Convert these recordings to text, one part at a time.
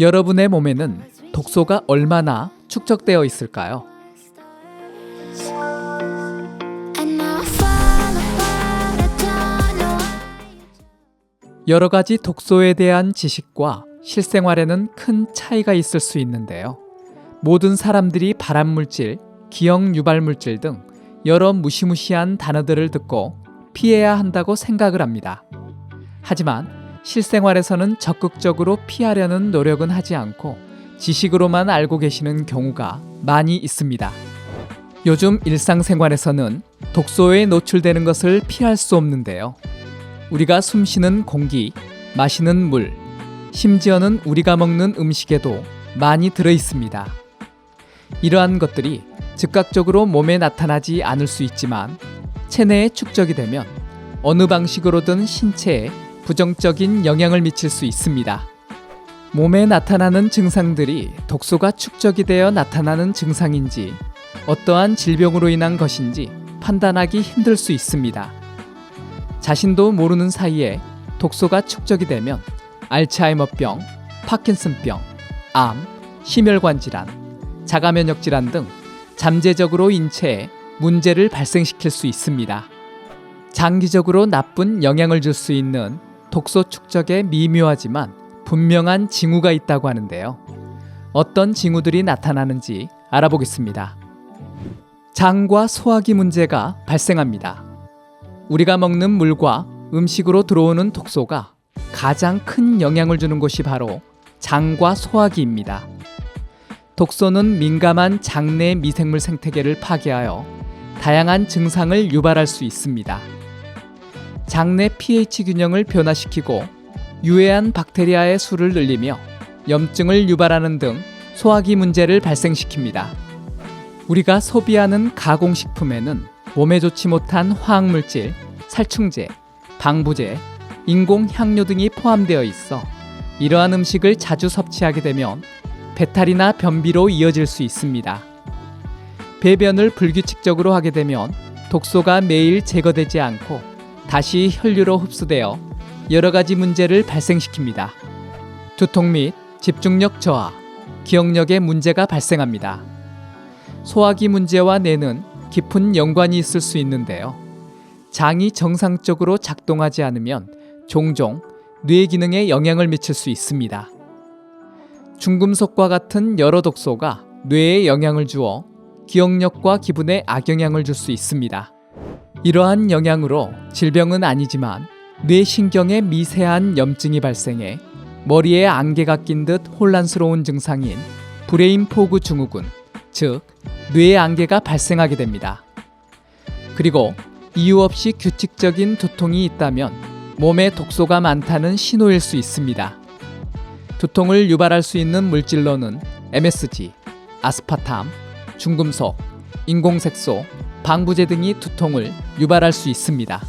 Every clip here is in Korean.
여러분의 몸에는 독소가 얼마나 축적되어 있을까요? 여러 가지 독소에 대한 지식과 실생활에는 큰 차이가 있을 수 있는데요. 모든 사람들이 발암물질, 기억 유발물질 등 여러 무시무시한 단어들을 듣고 피해야 한다고 생각을 합니다. 하지만 실생활에서는 적극적으로 피하려는 노력은 하지 않고 지식으로만 알고 계시는 경우가 많이 있습니다. 요즘 일상생활에서는 독소에 노출되는 것을 피할 수 없는데요. 우리가 숨 쉬는 공기, 마시는 물, 심지어는 우리가 먹는 음식에도 많이 들어 있습니다. 이러한 것들이 즉각적으로 몸에 나타나지 않을 수 있지만 체내에 축적이 되면 어느 방식으로든 신체에 부정적인 영향을 미칠 수 있습니다. 몸에 나타나는 증상들이 독소가 축적이 되어 나타나는 증상인지 어떠한 질병으로 인한 것인지 판단하기 힘들 수 있습니다. 자신도 모르는 사이에 독소가 축적이 되면 알츠하이머병, 파킨슨병, 암, 심혈관 질환, 자가 면역 질환 등 잠재적으로 인체에 문제를 발생시킬 수 있습니다. 장기적으로 나쁜 영향을 줄 수 있는 독소 축적에 미묘하지만 분명한 징후가 있다고 하는데요. 어떤 징후들이 나타나는지 알아보겠습니다. 장과 소화기 문제가 발생합니다. 우리가 먹는 물과 음식으로 들어오는 독소가 가장 큰 영향을 주는 곳이 바로 장과 소화기입니다. 독소는 민감한 장내 미생물 생태계를 파괴하여 다양한 증상을 유발할 수 있습니다. 장내 pH 균형을 변화시키고 유해한 박테리아의 수를 늘리며 염증을 유발하는 등 소화기 문제를 발생시킵니다. 우리가 소비하는 가공식품에는 몸에 좋지 못한 화학물질, 살충제, 방부제, 인공 향료 등이 포함되어 있어 이러한 음식을 자주 섭취하게 되면 배탈이나 변비로 이어질 수 있습니다. 배변을 불규칙적으로 하게 되면 독소가 매일 제거되지 않고 다시 혈류로 흡수되어 여러 가지 문제를 발생시킵니다. 두통 및 집중력 저하, 기억력에 문제가 발생합니다. 소화기 문제와 뇌는 깊은 연관이 있을 수 있는데요. 장이 정상적으로 작동하지 않으면 종종 뇌 기능에 영향을 미칠 수 있습니다. 중금속과 같은 여러 독소가 뇌에 영향을 주어 기억력과 기분에 악영향을 줄 수 있습니다. 이러한 영향으로 질병은 아니지만 뇌신경에 미세한 염증이 발생해 머리에 안개가 낀 듯 혼란스러운 증상인 브레인 포그 증후군, 즉 뇌의 안개가 발생하게 됩니다. 그리고 이유 없이 규칙적인 두통이 있다면 몸에 독소가 많다는 신호일 수 있습니다. 두통을 유발할 수 있는 물질로는 MSG, 아스파탐, 중금속, 인공색소, 방부제 등이 두통을 유발할 수 있습니다.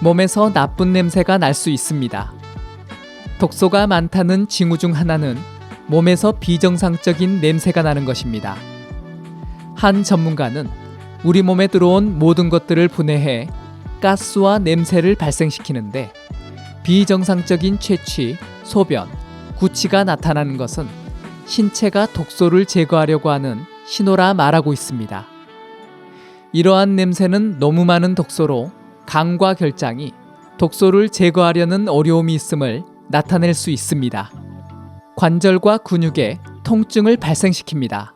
몸에서 나쁜 냄새가 날 수 있습니다. 독소가 많다는 징후 중 하나는 몸에서 비정상적인 냄새가 나는 것입니다. 한 전문가는 우리 몸에 들어온 모든 것들을 분해해 가스와 냄새를 발생시키는데 비정상적인 채취, 소변, 구취가 나타나는 것은 신체가 독소를 제거하려고 하는 신호라 말하고 있습니다. 이러한 냄새는 너무 많은 독소로 간과 결장이 독소를 제거하려는 어려움이 있음을 나타낼 수 있습니다. 관절과 근육에 통증을 발생시킵니다.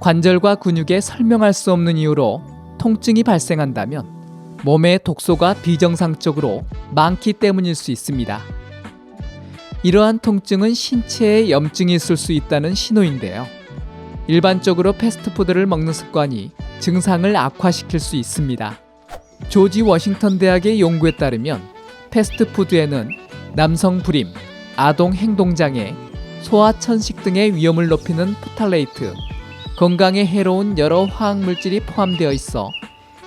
관절과 근육에 설명할 수 없는 이유로 통증이 발생한다면 몸에 독소가 비정상적으로 많기 때문일 수 있습니다. 이러한 통증은 신체에 염증이 있을 수 있다는 신호인데요. 일반적으로 패스트푸드를 먹는 습관이 증상을 악화시킬 수 있습니다. 조지 워싱턴 대학의 연구에 따르면 패스트푸드에는 남성 불임, 아동 행동장애, 소아 천식 등의 위험을 높이는 포탈레이트, 건강에 해로운 여러 화학 물질이 포함되어 있어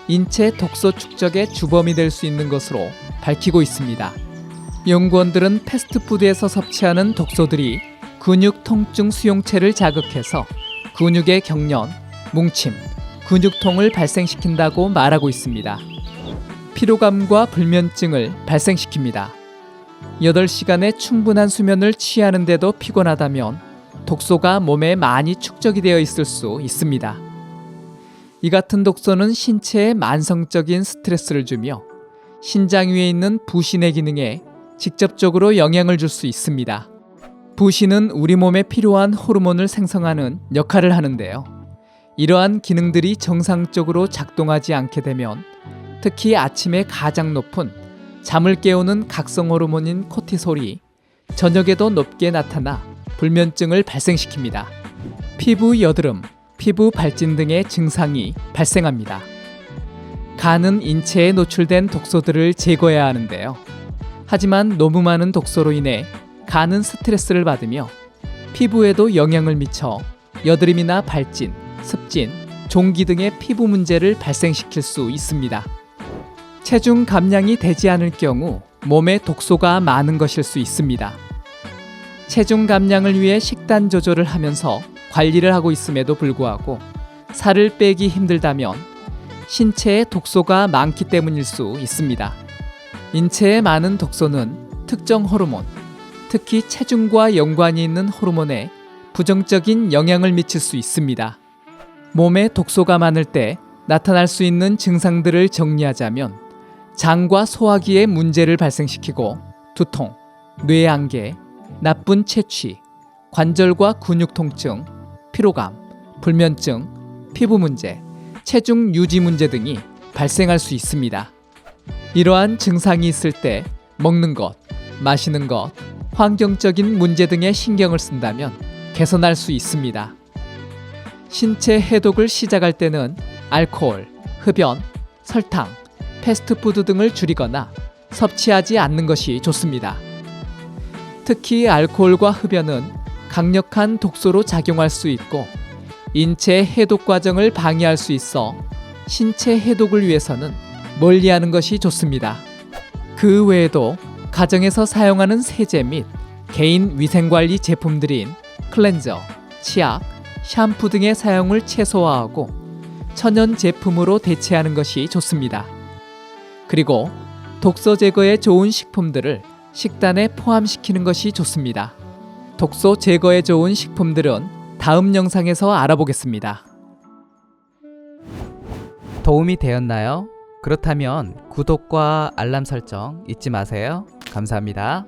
인체 독소 축적의 주범이 될 수 있는 것으로 밝히고 있습니다. 연구원들은 패스트푸드에서 섭취하는 독소들이 근육 통증 수용체를 자극해서 근육의 경련, 뭉침, 근육통을 발생시킨다고 말하고 있습니다. 피로감과 불면증을 발생시킵니다. 8시간의 충분한 수면을 취하는데도 피곤하다면 독소가 몸에 많이 축적이 되어 있을 수 있습니다. 이 같은 독소는 신체에 만성적인 스트레스를 주며 신장 위에 있는 부신의 기능에 직접적으로 영향을 줄 수 있습니다. 부신은 우리 몸에 필요한 호르몬을 생성하는 역할을 하는데요. 이러한 기능들이 정상적으로 작동하지 않게 되면 특히 아침에 가장 높은 잠을 깨우는 각성 호르몬인 코티솔이 저녁에도 높게 나타나 불면증을 발생시킵니다. 피부 여드름, 피부 발진 등의 증상이 발생합니다. 간은 인체에 노출된 독소들을 제거해야 하는데요. 하지만 너무 많은 독소로 인해 간은 스트레스를 받으며 피부에도 영향을 미쳐 여드름이나 발진, 습진, 종기 등의 피부 문제를 발생시킬 수 있습니다. 체중 감량이 되지 않을 경우 몸에 독소가 많은 것일 수 있습니다. 체중 감량을 위해 식단 조절을 하면서 관리를 하고 있음에도 불구하고 살을 빼기 힘들다면 신체에 독소가 많기 때문일 수 있습니다. 인체에 많은 독소는 특정 호르몬, 특히 체중과 연관이 있는 호르몬에 부정적인 영향을 미칠 수 있습니다. 몸에 독소가 많을 때 나타날 수 있는 증상들을 정리하자면 장과 소화기에 문제를 발생시키고 두통, 뇌안개, 나쁜 채취, 관절과 근육 통증, 피로감, 불면증, 피부 문제, 체중 유지 문제 등이 발생할 수 있습니다. 이러한 증상이 있을 때 먹는 것, 마시는 것, 환경적인 문제 등에 신경을 쓴다면 개선할 수 있습니다. 신체 해독을 시작할 때는 알코올, 흡연, 설탕, 패스트푸드 등을 줄이거나 섭취하지 않는 것이 좋습니다. 특히 알코올과 흡연은 강력한 독소로 작용할 수 있고 인체 해독 과정을 방해할 수 있어 신체 해독을 위해서는 멀리하는 것이 좋습니다. 그 외에도 가정에서 사용하는 세제 및 개인 위생관리 제품들인 클렌저, 치약, 샴푸 등의 사용을 최소화하고 천연 제품으로 대체하는 것이 좋습니다. 그리고 독소 제거에 좋은 식품들을 식단에 포함시키는 것이 좋습니다. 독소 제거에 좋은 식품들은 다음 영상에서 알아보겠습니다. 도움이 되었나요? 그렇다면 구독과 알람 설정 잊지 마세요. 감사합니다.